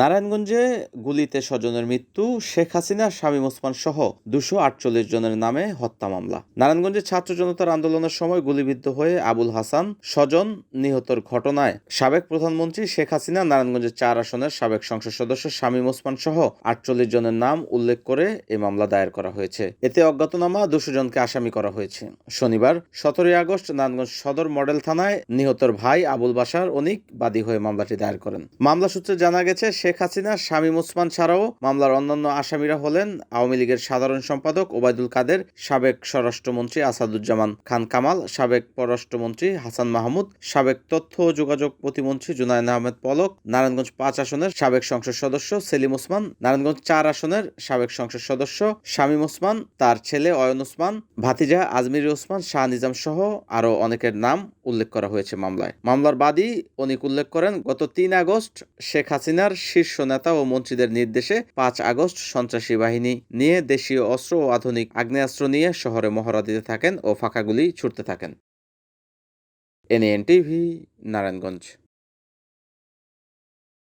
নারায়ণগঞ্জে গুলিতে স্বজনের মৃত্যু, শেখ হাসিনা, শামীম ওসমান সহ দুশো আটচল্লিশ জনের নামে হত্যা মামলা। নারায়ণগঞ্জে ছাত্র জনতার আন্দোলনের সময় গুলিবিদ্ধ হয়ে আবুল হাসান স্বজন নিহতর ঘটনায় সাবেক প্রধানমন্ত্রী শেখ হাসিনা, নারায়ণগঞ্জের চার আসনের সাবেক সংসদ সদস্য শামীম ওসমান সহ আটচল্লিশ জনের নাম উল্লেখ করে এ মামলা দায়ের করা হয়েছে। এতে অজ্ঞাতনামা দুশো জনকে আসামি করা হয়েছে। শনিবার, সতেরোই আগস্ট, নারায়ণগঞ্জ সদর মডেল থানায় নিহতর ভাই আবুল বাসার অনিক বাদী হয়ে মামলাটি দায়ের করেন। মামলা সূত্রে জানা গেছে, শেখ হাসিনা, শামীম ওসমান ছাড়াও মামলার অন্যান্য আসামিরা হলেন আওয়ামী লীগের সাধারণ সম্পাদক ওবায়দুল কাদের, সাবেক স্বরাষ্ট্রমন্ত্রী আসাদুজ্জামান খান কামাল, সাবেক পররাষ্ট্রমন্ত্রী হাসান মাহমুদ, সাবেক তথ্য ও যোগাযোগ প্রতিমন্ত্রী জুনায়ন আহমেদ পলক, নারায়ণগঞ্জ পাঁচ আসনের সাবেক সংসদ সদস্য সেলিম ওসমান, নারায়ণগঞ্জ চার আসনের সাবেক সংসদ সদস্য শামীম ওসমান, তার ছেলে অয়ন ওসমান, ভাতিজা আজমির ওসমান, শাহ নিজাম সহ আরও অনেকের নাম উল্লেখ করা হয়েছে মামলায়। মামলার বাদী অনিক উল্লেখ করেন, গত তিন আগস্ট শেখ হাসিনার শীর্ষ নেতা ও মন্ত্রীদের নির্দেশে পাঁচ আগস্ট সন্ত্রাসী বাহিনী নিয়ে দেশীয় অস্ত্র ও আধুনিক আগ্নেয়াস্ত্র নিয়ে শহরে মহড়া দিতে থাকেন ও ফাঁকাগুলি ছুটতে থাকেন। NN TV Narayanganj.